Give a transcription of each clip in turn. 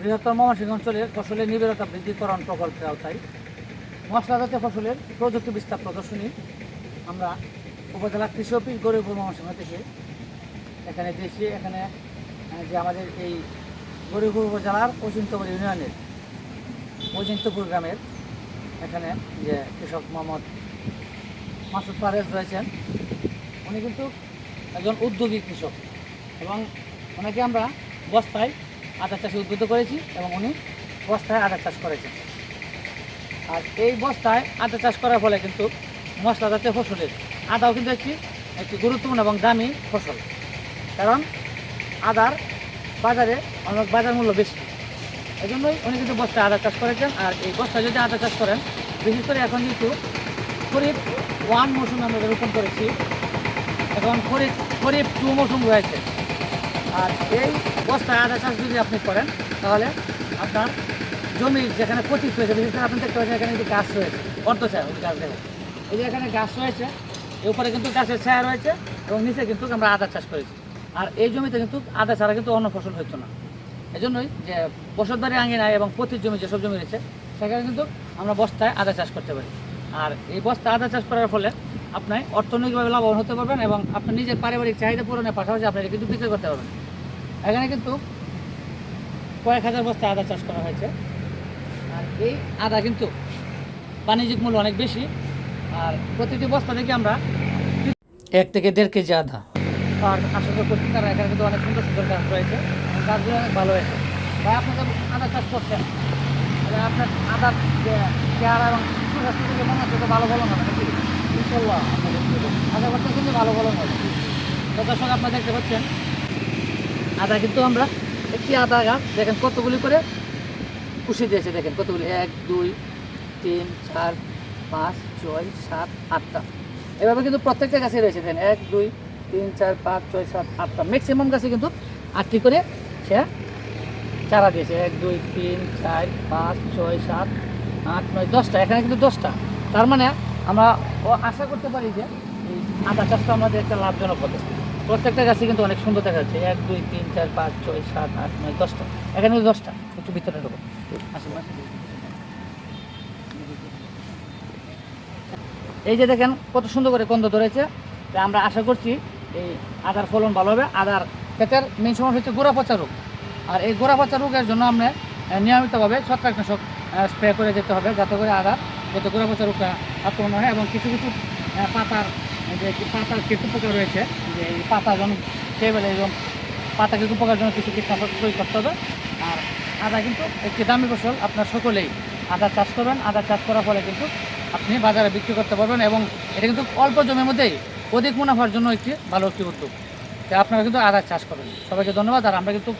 বৃহত্তর ময়মনসিংহ অঞ্চলের ফসলের নিবিড়তা বৃদ্ধিকরণ প্রকল্পের আওতায়। মশলা জাতীয় ফসলের প্রযুক্তি বিস্তার প্রদর্শনী আমরা উপজেলা কৃষি অফিস গরিবপুর ময়মনসিংহ থেকে। এখানে দিয়েছি এখানে যে আমাদের এই গরিবপুর উপজেলার অচিন্তপুর ইউনিয়নের, অচিন্তপুর গ্রামের এখানে যে কৃষক মোহাম্মদ মাসুদ পারেজ রয়েছেন। উনি কিন্তু একজন উদ্যোগী কৃষক এবং ওনাকে আমরা বস্তায় আদা চাষে উদ্বুদ্ধ করেছি এবং উনি বস্তায় আদা চাষ করেছেন। আর এই বস্তায় আদা চাষ করার ফলে কিন্তু মশলা জাতীয় ফসলের আদাও কিন্তু একটি একটি গুরুত্বপূর্ণ এবং দামি ফসল। কারণ আদার বাজারে অনেক বাজার মূল্য বেশি। এই জন্যই উনি কিন্তু বস্তায় আদা চাষ করেছেন। আর এই বস্তায় যদি আদা চাষ করেন, বিশেষ করে এখন কিন্তু খরিফ ওয়ান মৌসুমে আমরা রোপণ করেছি, এখন খরিফ খরিফ টু মৌসুম রয়েছে। আর এই বস্তায় আদা চাষ যদি আপনি করেন, তাহলে আপনার জমি যেখানে পতিত হয়েছে, বিশেষ করে আপনি দেখতে পাচ্ছেন এখানে কিন্তু গাছ রয়েছে, অর্ধ ছায়া গাছ দেখুন। এই যে এখানে গাছ রয়েছে উপরে কিন্তু গাছের ছায়া রয়েছে এবং নিচে কিন্তু আমরা আদা চাষ করেছি। আর এই জমিতে কিন্তু আদা ছাড়া কিন্তু অন্য ফসল হতো না। এই জন্যই যে বসতবাড়ি আঙ্গিনায় এবং পতির জমি যেসব জমি রয়েছে, সেখানে কিন্তু আমরা বস্তায় আদা চাষ করতে পারি। আর এই বস্তায় আদা চাষ করার ফলে আপনি অর্থনৈতিকভাবে লাভবান হতে পারবেন এবং আপনি নিজের পারিবারিক চাহিদা পূরণের পাশাপাশি আপনি কিন্তু বিক্রি করতে পারবেন। এখানে কিন্তু কয়েক হাজার বস্তা আদা চাষ করা হয়েছে। আর এই আদা কিন্তু বাণিজ্যিক মূল্য অনেক বেশি। আর প্রতিটি বস্তা থেকে আমরা এক থেকে দেড় কেজি আদা আর আশা করছি তারা এখানে কিন্তু অনেক সুন্দর সুন্দর গাছ রয়েছে। গাছগুলো অনেক ভালো হয়েছে। ভাই, আপনি যখন আদা চাষ করছেন আপনার আদার চেহারা এবং থেকে মনে হচ্ছে ভালো হবে নাকি? ইনশাল্লাহ আশা করতে কিন্তু ভালো ফলন হবে। তো আপনারা দেখতে পাচ্ছেন। আদা কিন্তু আমরা একটি আদা গাছ, দেখেন কতগুলি করে কুশি দিয়েছে, দেখেন কতগুলি। এক, দুই, তিন, চার, পাঁচ, ছয়, সাত, আটটা। এভাবে কিন্তু প্রত্যেকটা গাছে রয়েছে, দেখেন। এক, দুই, তিন, চার, পাঁচ, ছয়, সাত, আটটা। ম্যাক্সিমাম গাছে কিন্তু আটটি করে সে চারা দিয়েছে। এক, দুই, তিন, চার, পাঁচ, ছয়, সাত, আট, নয়, দশটা। এখানে কিন্তু দশটা। তার মানে আমরা আশা করতে পারি যে আদা চাষটা আমাদের একটা লাভজনক হবে। প্রত্যেকটা গাছে কিন্তু অনেক সুন্দর দেখা যাচ্ছে। এক, দুই, তিন, চার, পাঁচ, ছয়, সাত, আট, নয়, দশটা। এখানে দশটা, একটু ভিতরে ঢোকো। এই যে দেখেন কত সুন্দর করে গন্ধ ধরেছে। আমরা আশা করছি এই আদার ফলন ভালো হবে। আদার ক্ষেতের মেন সমস্যা হচ্ছে গোড়া পচা রোগ। আর এই গোড়া পচা রোগের জন্য আমরা নিয়মিতভাবে ছত্রাকনাশক স্প্রে করে যেতে হবে যাতে করে আদার যাতে গোড়া রোগটা আক্রমণ হয় এবং কিছু কিছু পাতার যে পাতার কীট উপকার রয়েছে, যে এই পাতা যখন খেয়ে ফেলে এবং পাতা কীট উপকার জন্য কিছু কীটনাশক প্রয়োগ করতে হবে। আর আদা কিন্তু একটি দামি ফসল, আপনার সকলেই আদা চাষ করবেন। আদা চাষ করার ফলে কিন্তু আপনি বাজারে বিক্রি করতে পারবেন এবং এটা কিন্তু অল্প জমির মধ্যেই অধিক মুনাফার জন্য একটি ভালো একটি উদ্যোগ। তো আপনারা কিন্তু আদা চাষ করেন সবাইকে ধন্যবাদ। আর আমরা কিন্তু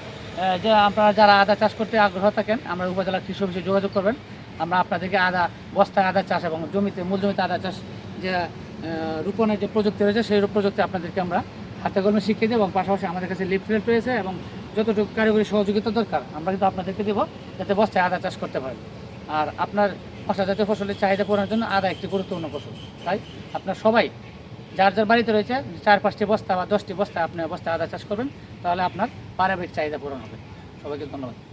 যে আপনারা যারা আদা চাষ করতে আগ্রহ থাকেন, আমরা উপজেলা কৃষি অফিসে যোগাযোগ করবেন। আমরা আপনাদেরকে আদা, বস্তায় আদা চাষ এবং জমিতে, মূল জমিতে আদা চাষ যে রোপণের যে প্রযুক্তি রয়েছে, সেই প্রযুক্তি আপনাদেরকে আমরা হাতে কলমে শিখিয়ে দেবো এবং পাশাপাশি আমাদের কাছে লিফলেট রয়েছে এবং যতটুকু কারিগরি সহযোগিতা দরকার, আমরা কিন্তু আপনাদেরকে দেবো যাতে বস্তায় আদা চাষ করতে পারেন। আর আপনার মশলা জাতীয় ফসলের চাহিদা পূরণের জন্য আদা একটি গুরুত্বপূর্ণ ফসল। তাই আপনার সবাই, যার যার বাড়িতে রয়েছে চার পাঁচটি বস্তা বা দশটি বস্তা আপনি বস্তা আদা চাষ করবেন, তাহলে আপনার পারিবারিক চাহিদা পূরণ হবে। সবাইকে ধন্যবাদ।